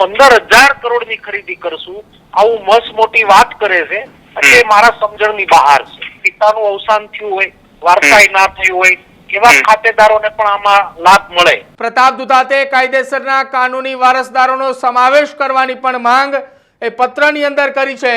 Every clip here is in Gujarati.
પંદર હજાર કરોડની ખરીદી કરશું. આવું મસ મોટી વાત કરે છે. એટલે મારા સમજણની બહાર છે. પિતાનું અવસાન થયું હોય વાર્તાય ના થયું હોય એવા ખાતેદારોને પણ આમાં લાભ મળે. પ્રતાપ દુધાતે કાયદેસરના કાનૂની વારસદારોનો સમાવેશ કરવાની પણ માંગ એ પત્રની અંદર કરી છે.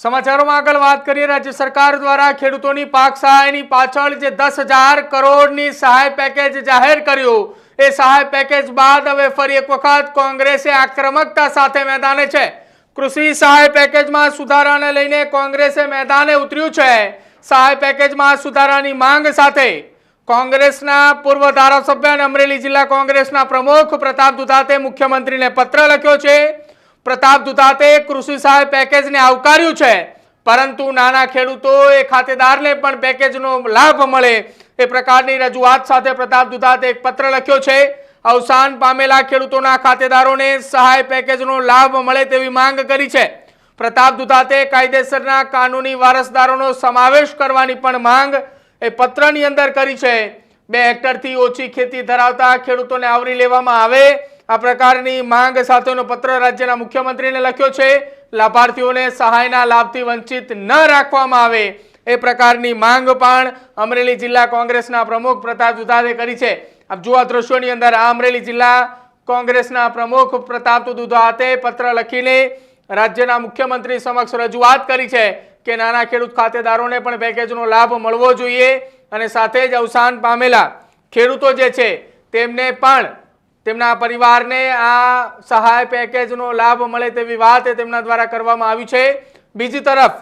સમાચારોમાં આગળ વાત કરીએ, રાજ્ય સરકાર દ્વારા ખેડૂતોની પાક સહાયની પાછળ જે દસ હજાર કરોડની સહાય પેકેજ જાહેર કર્યું, એ સહાય પેકેજ બાદ હવે ફરી એક વખત કોંગ્રેસે આક્રમકતા સાથે મેદાને છે. કૃષિ સહાય પેકેજમાં સુધારાને લઈને કોંગ્રેસે મેદાને ઉતર્યું છે. સહાય પેકેજમાં સુધારાની માંગ સાથે કોંગ્રેસના પૂર્વ ધારાસભ્ય અને અમરેલી જિલ્લા કોંગ્રેસના પ્રમુખ પ્રતાપ દુધાતે મુખ્યમંત્રીને પત્ર લખ્યો છે. પ્રતાપ દુધાતે કૃષિ સહાય પેકેજને આવકાર્યું છે. પરંતુ નાના ખેડૂતો એ ખાતેદારને પણ પેકેજનો લાભ મળે એ પ્રકારની રજૂઆત સાથે પ્રતાપ દુધાતે એક પત્ર લખ્યો છે. અવસાન પામેલા ખેડૂતોના ખાતેદારોને સહાય પેકેજનો લાભ મળે તેવી માંગ કરી છે. પ્રતાપ દુધાતે કાયદેસરના કાનૂની વારસદારોનો સમાવેશ કરવાની પણ માંગ એ પત્રની અંદર કરી છે. બે હેક્ટરથી ઓછી ખેતી ધરાવતા ખેડૂતોને આવરી લેવામાં આવે આ પ્રકારની માંગ સાથેનો પત્ર રાજ્યના મુખ્યમંત્રીને લખ્યો છે. લાભાર્થીઓને સહાયના લાભથી વંચિત ન રાખવામાં આવે એ પ્રકારની માંગ પણ અમરેલી જિલ્લા કોંગ્રેસના પ્રમુખ પ્રતાપ દુધાતે કરી છે. આપ જુઓ દ્રશ્યોની અંદર આ અમરેલી જિલ્લા કોંગ્રેસના પ્રમુખ પ્રતાપ દુધાતે પત્ર લખીને રાજ્યના મુખ્યમંત્રી સમક્ષ રજૂઆત કરી છે કે નાના ખેડૂત ખાતેદારોને પણ પેકેજનો લાભ મળવો જોઈએ અને સાથે જ અવસાન પામેલા ખેડૂતો જે છે તેમને પણ તેમના પરિવારને આ સહાય પેકેજનો લાભ મળે તેવી વાત તેમના દ્વારા કરવામાં આવી છે. બીજી તરફ,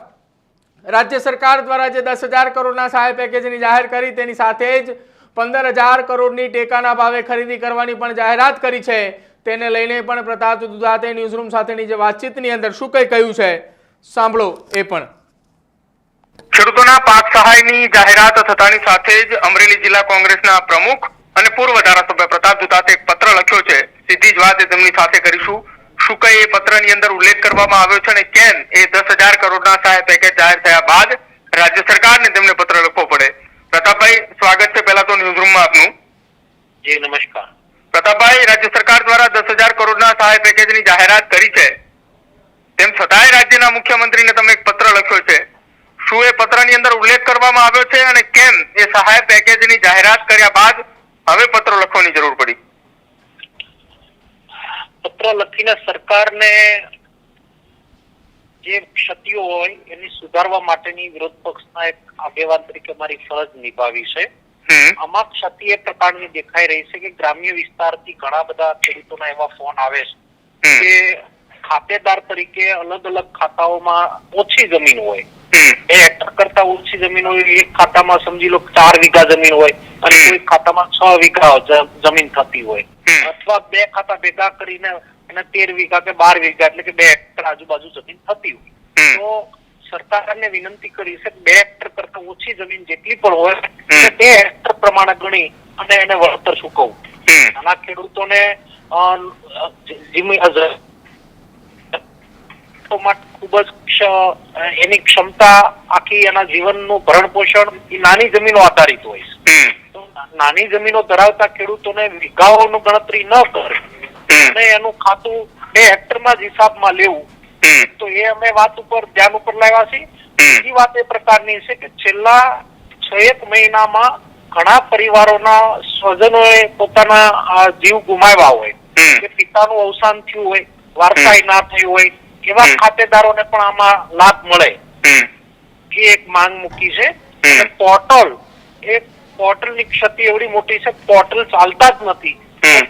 રાજ્ય સરકાર દ્વારા જે દસ હજાર કરોડના સહાય પેકેજની જાહેર કરી, તેની સાથે જ પંદર હજાર કરોડની ટેકાના ભાવે ખરીદી કરવાની પણ જાહેરાત કરી છે. તેને લઈને પણ પ્રતાપ દુધાતે ન્યૂઝરૂમ સાથેની જે વાતચીતની અંદર શું કંઈ કહ્યું છે, સાંભળો એ પણ. ખેડૂતોના પાક સહાયની જાહેરાત થતાની સાથે જ અમરેલી જિલ્લા કોંગ્રેસના પ્રમુખ અને પૂર્વ ધારાસભ્ય પ્રતાપ દુતાતે એક પત્ર લખ્યો છે. સીધી જ વાત તેમની સાથે કરીશું. શું કઈ એ પત્રની અંદર ઉલ્લેખ કરવામાં આવ્યો છે અને કેમ એ દસ હજાર કરોડના સહાય પેકેજ જાહેર થયા બાદ રાજ્ય સરકારને તેમને પત્ર લખવો પડે. પ્રતાપભાઈ સ્વાગત છે પહેલા તો ન્યૂઝરૂમમાં આપનું. જી નમસ્કાર. પ્રતાપભાઈ રાજ્ય સરકાર દ્વારા દસ હજાર કરોડના સહાય પેકેજની જાહેરાત કરી છે. તેમ છતાંય રાજ્યના મુખ્યમંત્રીને તમે એક પત્ર લખ્યો છે. શું એ પત્રની અંદર ઉલ્લેખ કરવામાં આવ્યો છે અને કેમ એ સહાય પેકેજની જાહેરાત કર્યા બાદ હવે પત્ર લખવાની જરૂર પડી. પત્ર લખીને સરકારને જે ક્ષતિઓ હોય એની સુધારવા માટેની વિરોધ પક્ષના એક આગેવાન તરીકે મારી ફરજ નિભાવી છે. આમાં ક્ષતિ એ પ્રકારની દેખાઈ રહી છે કે ગ્રામ્ય વિસ્તારથી ઘણા બધા ખેડૂતોના એવા ફોન આવે છે. કે ખાતેદાર તરીકે અલગ અલગ ખાતાઓમાં ઓછી જમીન હોય. બે હેક્ટર કરતા ઓછી જમીન હોય એક ખાતામાં સમજી લો ચાર વીઘા જમીન હોય. અને કોઈ ખાતામાં છ વીઘા જમીન થતી હોય. અથવા બે ખાતા ભેગા કરીને અને તેર વીઘા કે બાર વીઘા એટલે કે બે હેક્ટર આજુબાજુ જમીન થતી હોય. તો સરકારને વિનંતી કરી છે બે હેક્ટર કરતા ઓછી જમીન જેટલી પણ હોય બે હેક્ટર પ્રમાણે ગણી અને એને વળતર ચૂકવવું. નાના ખેડૂતોને ખૂબ જ એની ક્ષમતા આખી એના જીવનનું ભરણ પોષણ એ નાની જમીનો આધારિત હોય છે. નાની જમીનો ધરાવતા ખેડૂતોને વીઘાઓનું ગણતરી ન કરે અને એનું ખાતું બે હેક્ટરમાં જ હિસાબમાં લેવું. તો એ અમે વાત ઉપર ધ્યાન ઉપર લાવ્યા છીએ. બીજી વાત એ પ્રકારની છે કે છેલ્લા છ એક મહિનામાં ઘણા પરિવારોના સ્વજનોએ પોતાના જીવ ગુમાવ્યા હોય. કે પિતાનું અવસાન થયું હોય વારસાઈ ના થયું હોય એવા. ખાતેદારોને પણ આમાં લાભ મળે. એ એક માંગ મૂકી છે. પોર્ટલ એ પોર્ટલની ક્ષતિ એવડી મોટી છે પોર્ટલ ચાલતા જ નથી.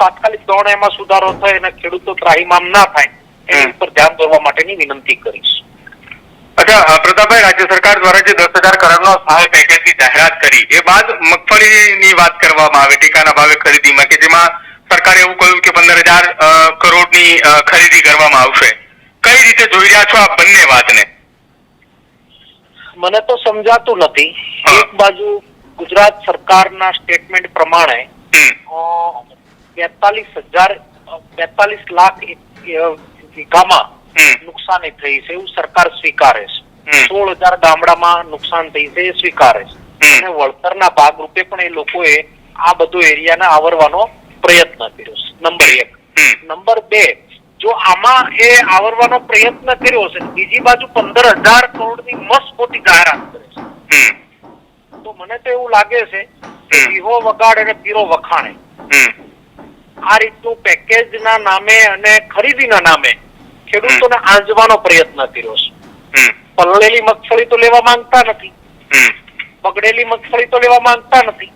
તાત્કાલિક ધોરણે એમાં સુધારો થાય અને ખેડૂતો ત્રાહીમામ ના થાય એની ઉપર ધ્યાન દોરવા માટેની વિનંતી કરીશ. અચ્છા પ્રતાપભાઈ રાજ્ય સરકાર દ્વારા જે દસ હજાર કરોડનો સહાય પેકેજની જાહેરાત કરી એ બાદ મગફળીની વાત કરવામાં આવે ટેકાના ભાવે ખરીદીમાં કે જેમાં સરકારે એવું કહ્યું કે પંદર હજાર કરોડની ખરીદી કરવામાં આવશે. કઈ રીતે જોઈ રહ્યા છો આ બંને વાતને? મને તો સમજાતું નથી. એક બાજુ ગુજરાત સરકારના સ્ટેટમેન્ટ પ્રમાણે બેતાલીસ હજાર બેતાલીસ લાખ વીઘામાં. નુકસાની થઈ છે. એવું સરકાર સ્વીકારે છે. સોળ હજાર ગામડામાં નુકસાન થઈ છે એ સ્વીકારે છે. અને વળતરના ભાગરૂપે પણ એ લોકોએ આ બધો એરિયાને આવરવાનો પ્રયત્ન કર્યો છે. નંબર એક. નંબર બે જો આમાં એ આવરવાનો પ્રયત્ન કર્યો છે બીજી બાજુ પંદર હજાર કરોડની મસ્ત મોટી જાહેરાત કરે છે. તો મને તો એવું લાગે છે કે. વગાડ અને પીરો વખાણે. આ રીતનું પેકેજના નામે અને ખરીદીના નામે ખેડૂતોને આંજવાનો પ્રયત્ન કર્યો છે. પલળેલી મગફળી તો લેવા માંગતા નથી. બગડેલી મગફળી તો લેવા માંગતા નથી.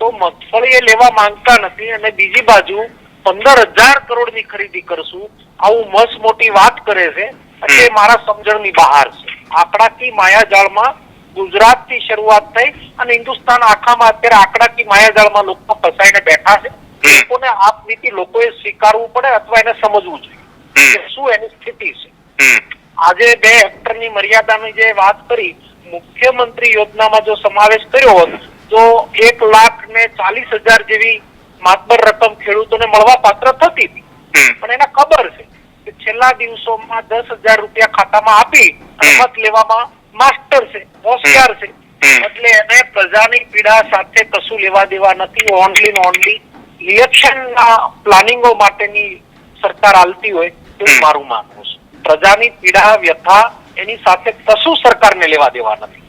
તો મગફળી એ લેવા માંગતા નથી અને બીજી બાજુ પંદર હજાર કરોડની ખરીદી કરશું. આવું મસ્ત મોટી વાત કરે છે. એટલે એ મારા સમજણની બહાર છે. આંકડાકી માયાજાળમાં ગુજરાતથી શરૂઆત થઈ અને હિન્દુસ્તાન આખામાં અત્યારે આંકડાકી માયાજાળમાં લોકો ફસાઈને બેઠા છે. લોકોને આ નીતિ લોકોએ સ્વીકારવું પડે અથવા એને સમજવું જોઈએ. કે શું એની સ્થિતિ છે. આજે બે હેક્ટરની મર્યાદાની જે વાત કરી મુખ્યમંત્રી યોજનામાં જો સમાવેશ કર્યો હોત તો એક લાખ ને ચાલીસ હજાર જેવી માતબર રકમ ખેડૂતોને મળવા પાત્ર થતી હતી. પણ એને ખબર છે કે છેલ્લા દિવસોમાં દસ હજાર રૂપિયા ખાતામાં આપી મત લેવામાં માસ્ટર છે હોશિયાર છે એટલે એને પ્રજાની પીડા સાથે કશું લેવા દેવા નથી. ઓનલી ને ઓનલી ઇલેક્શનના પ્લાનિંગો માટેની સરકાર હાલતી હોય તો મારું માનવું છે. પ્રજાની પીડા વ્યથા એની સાથે કશું સરકારને લેવા દેવા નથી.